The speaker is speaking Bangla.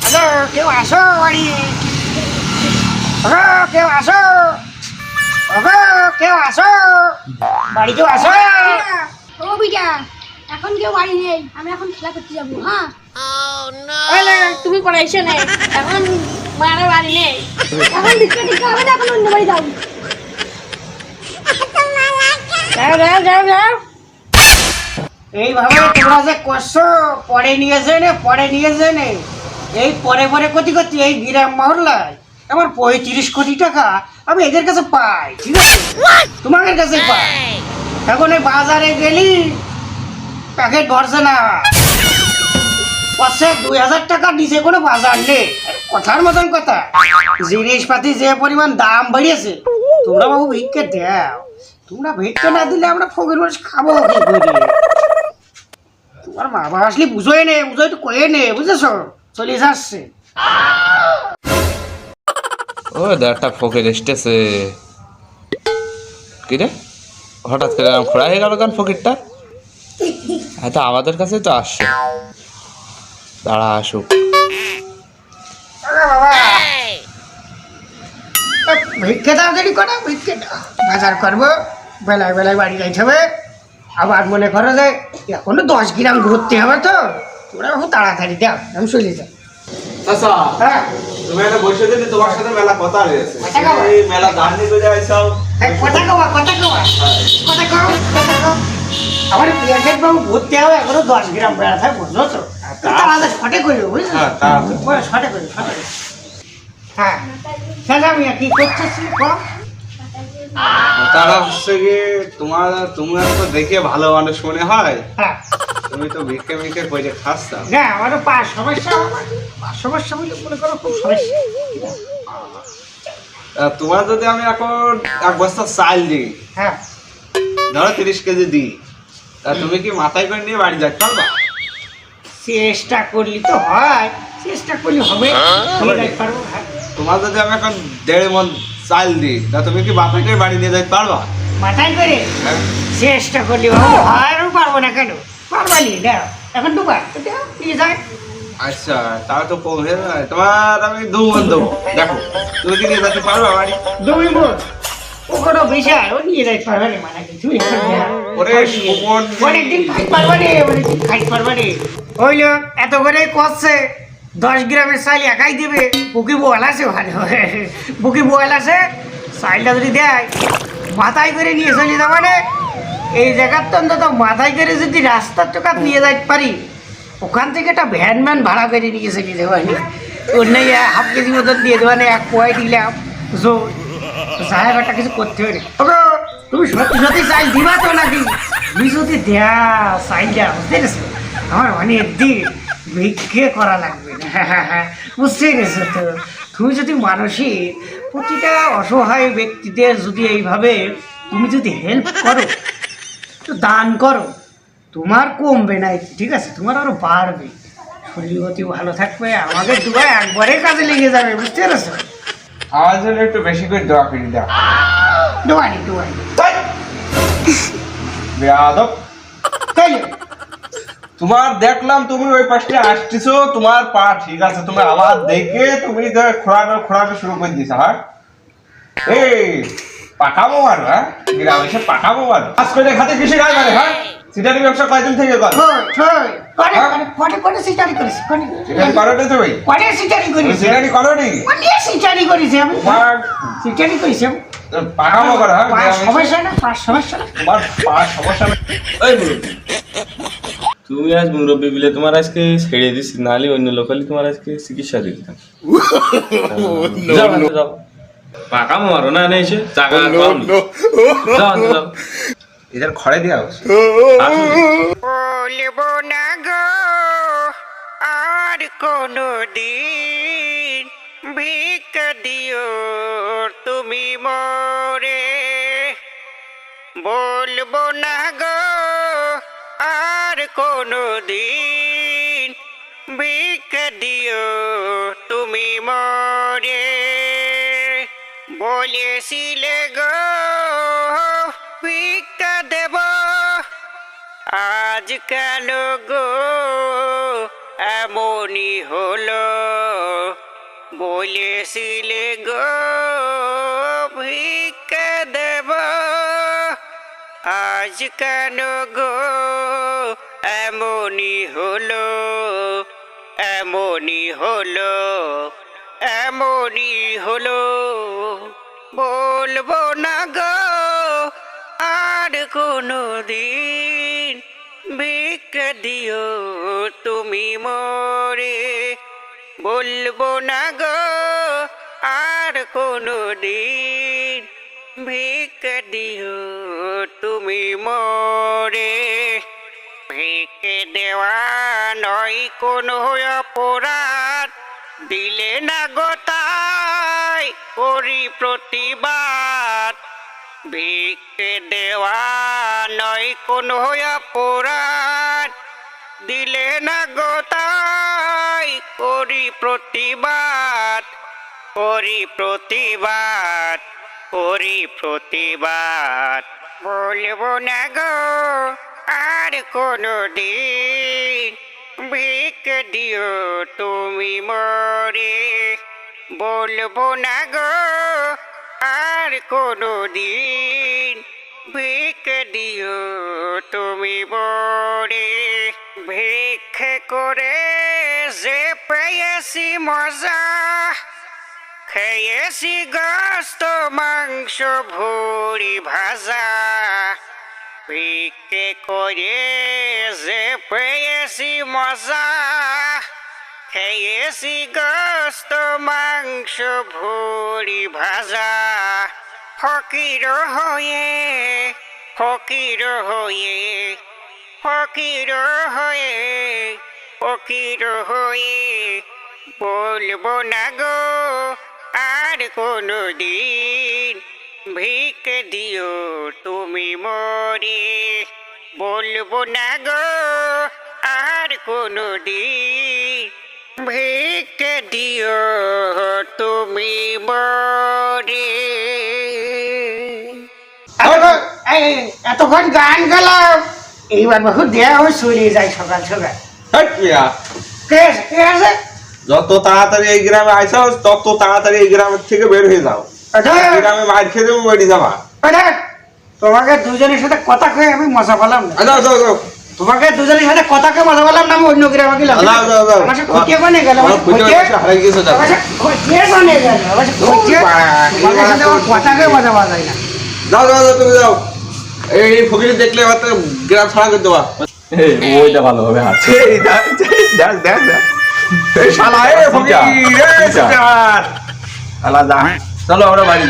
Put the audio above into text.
হ্যালো কেউ আসো বাড়ি ওগো কেউ আসো ওগো কেউ আসো বাড়ি কেউ আসো ও বিটা এখন কেউ বাড়ি নেই আমি এখন খেলা করতে যাব হ্যাঁ ওই না, তুমি পরে এসে নেই এখন মারা বাড়ি নেই এখন দিকে দিকে হবে না এখন অন্য বাড়ি যাব যাও যাও যাও যাও এইভাবে তোমরা যে করছ, পরে নিয়েছে নে, পরে নিয়েছে নে। এই পরে পরে কোটি কোটি এই গ্রাম মহল্লায় আমার পঁয়ত্রিশ কোটি টাকা আমি এদের কাছে পাই, ঠিক আছে? তোমাদের কাছে পাই। এখন এই বাজারে গেলি প্যাকেট ভরছে না। পাশে দুই হাজার টাকা নিচে কোনো বাজার নেই। কথার মতন কথা, জিনিসপাতি যে পরিমাণ দাম বাড়িয়েছে, তোমরা বাবু ভিক্ষে দাও। তোমরা ভিক্ষে না দিলে আমরা ফকির মানুষ খাব তোমার মা বাবা আসলে বুঝোই নে বুঝোই তো কয়ে নে বুঝেছ? চলে যাচ্ছে। ও একটা ফকির এসতেছে কি রে? হঠাৎ করে খোড়া হয়ে গেল কেন ফকিরটা? হয়তো আমাদের কাছে তো আসছে। দাঁড়া আসুক। আরে ভিক্ষে দাও দেরি করে ভিক্ষে দাও। বাজার করব বেলায় বেলায় বাড়ি যাইতে হবে। আবার মনে করো যে এখনও দশ গ্রাম ঘুরতে হবে তো তোরা খুব তাড়াতাড়ি দাও আমি চলে যাই। চাচা হ্যাঁ। তোমার সাথে মেলা কথা রয়েছে কথা কও। এই মেলা দান নিয়ে করে কথা কওয়া কথা কওয়া। কথা কও কথা কও আমার পেঁয়াজের বাবু ঘুরতে হবে এখনও দশ গ্রাম বেড়া থাকে বুঝলো তো। তাড়াতাড়ি শটে করবে বুঝলি? হ্যাঁ, তাড়াতাড়ি। শটে করবে শটে হ্যাঁ। মিয়া কি করছিস তারা হচ্ছে গিয়ে তোমার তোমার তো দেখে ভালো মানুষ মনে হয়। হ্যাঁ। তুমি তো ভিক্ষে ভিক্ষে করে খাস না আমারও পা সমস্যা। আমার সমস্যা বলে মনে করো খুব সমস্যা। তোমার যদি আমি এখন এক বস্তা চাল দিই হ্যাঁ। ধরো তিরিশ কেজি দিই তা তুমি কি মাথায় করে নিয়ে বাড়ি যাচ্ছ পারবা চেষ্টা করলি তো হয়। চেষ্টা করলে হবে। হ্যাঁ। তোমার যদি আমি এখন দেড় মন চাল দিই তা তুমি কি মাথায় করে বাড়ি নিয়ে যেতে পারবা? মাথায় করে? হ্যাঁ? চেষ্টা করলি আমি পারব না কেন? পারবালি দাও এখন তো দাও নিয়ে যায় আচ্ছা তাহলে তো কম তোমার আমি দু মন দেবো। দেখো তুমি কি নিয়ে যেতে পারবা বাড়ি? দুই বোন ও কোনো বিষয় ও নিয়ে যাইতে পারবে না মানে কিছু ওরে সুমন। অনেকদিন খাইতে পারবে রে অনেকদিন খাইতে পারবে রে ওই এত করে করছে। দশ গ্রামের চাল একাই দেবে। বুকি বোয়াল আছে ভালো। বুকি বোয়াল আছে চালটা যদি দেয়, মাথায় করে নিয়ে চলে যাবে রে এই জায়গার তো অন্তত মাথায় করে যদি রাস্তার টোকাত নিয়ে যাইতে পারি, ওখান থেকে একটা ভ্যান ম্যান ভাড়া করে নিয়ে চলে যাবানি অন্য হাফ কেজি মতন দিয়ে দেবানে এক পোয়াই দিলাম। জো সাহেব একটা কিছু করতে হবে। তুমি সত্যি সত্যি চাইল দিবা তো নাকি? তুমি যদি দেয়া চাইলটা, বুঝতে পেরেছ? আমার অনেক দিন ভিক্ষে করা লাগবে না। বুঝতে গেছো তো? তুমি যদি মানসিক প্রতিটা অসহায় ব্যক্তিদের যদি এইভাবে তুমি যদি হেল্প করো তো দান করো তোমার কমবে না ঠিক আছে? তোমার আরও বাড়বে। শরীর গতি ভালো থাকবে আমাদের দুবাই একবারে কাজে লেগে যাবে বুঝতে পেরেছ? আমার জন্য একটু বেশি করে দোয়া করি দাও। ডোয়ানি ডোয়ানি বেয়াদব। তাই তোমার দেখলাম তুমি ওই পাশে আসতেছো তোমার পা ঠিক আছে তুমি আবার দেখে তুমি খোড়ানো খোড়ানো শুরু করে দিছো হ্যাঁ? এই পাকাবো মারো হ্যাঁ? গ্রামে এসে পাকাবো মারো আজ করে খাতে কৃষি কাজ মানে হ্যাঁ? সিটারি ব্যবসা কয়দিন থেকে কর? করে হ্যাঁ? করে করে করে করে। করো করে করো করো হ্যাঁ? এসে। সমস্যা না সমস্যা না। সমস্যা তুমি আজ মুরব্বী বিলে তোমার আজকে ছেড়ে দিস নাহলে অন্য লোকালি তোমার আজকে চিকিৎসা দিয়ে দিতাম। পাকা মারো না এসে। যাও এদের খড়ে দেওয়া। বলব না গো আর কোনো দিন ভিক দিও তুমি মোরে। বলব না গো আর কোনো দিন ভিক দিও, তুমি মোরে। বলেছিলে গো ভিক্ষা দেব। আজ গো, এমনই হলো। বলেছিলে গো আজ কেন গো এমনই হলো এমনই হলো এমনই হলো। বলব না গো, আর কোনো দিন ভিক্ষা দিও তুমি মরে। বলব না গো, আর কোনো দিন ভিক্ষা দিও তুমি মরে। ভিক্ষে দেওয়া নয় কোনো অপরাধ। দিলে না গোতাই করি প্রতিবাদ। ভিক্ষে দেওয়া নয় কোনো অপরাধ। দিলে না গোতাই করি প্রতিবাদ। করি প্রতিবাদ। করি প্রতিবাদ। বলব না গো, আর কোনো দিন ভিক দিও তুমি মরে। বলব না গো, আর কোনো দিন ভিক দিও তুমি মরে। ভিক্ষে করে যে পেয়েছি মজা খেয়েছি গোস্ত মাংস ভুড়ি ভাজা। ভিক্ষে করে যে পেয়েছি মজা। খেয়েছি গোস্ত মাংস ভুড়ি ভাজা। ফকির হয়ে ফকির হয়ে ফকির হয়ে ফকির হয়ে বলব না গো। আর কোনো দিন ভিক দিও তুমি মরে। বলব না গো আর কোনো দিন ভিক দিও তুমি মরে। এতক্ষণ গান গেলাম। এইবার বহু দেয়া হয়ে চলে যায় সকাল। সকাল কে আছে কে আছে? যত তাড়াতাড়ি এই গ্রামে আইসো তত তাড়াতাড়ি এই গ্রামের থেকে বের হয়ে যাও। গ্রামে মার খেয়ে দেবো বেড়ে যাবা। তোমাকে দুজনের সাথে কথা কয়ে আমি মজা পেলাম না। যাও যাও যাও। তোমাকে দুজনের সাথে কথা কয়ে মজা পেলাম না আমি অন্য গ্রামে গেলাম। যাও, যাও, যাও। আমার সাথে কোনে গেল? আমার আমার খুঁজে খতিয়ে বেশি হারাই গেছে যাও। আমার কোনে গেল? আমার সাথে তোমাকে সাথে আমার কথা কয়ে মজা পাওয়া যায় না। যাও যাও যাও তুমি যাও। এই ফকির দেখলে গ্রাম ছাড়া করে দেবা। ওইটা ভালো হবে দেখ দেখ। এই শালা এ ফকির এ সুজার আলাদা চলো আমরা বাড়ি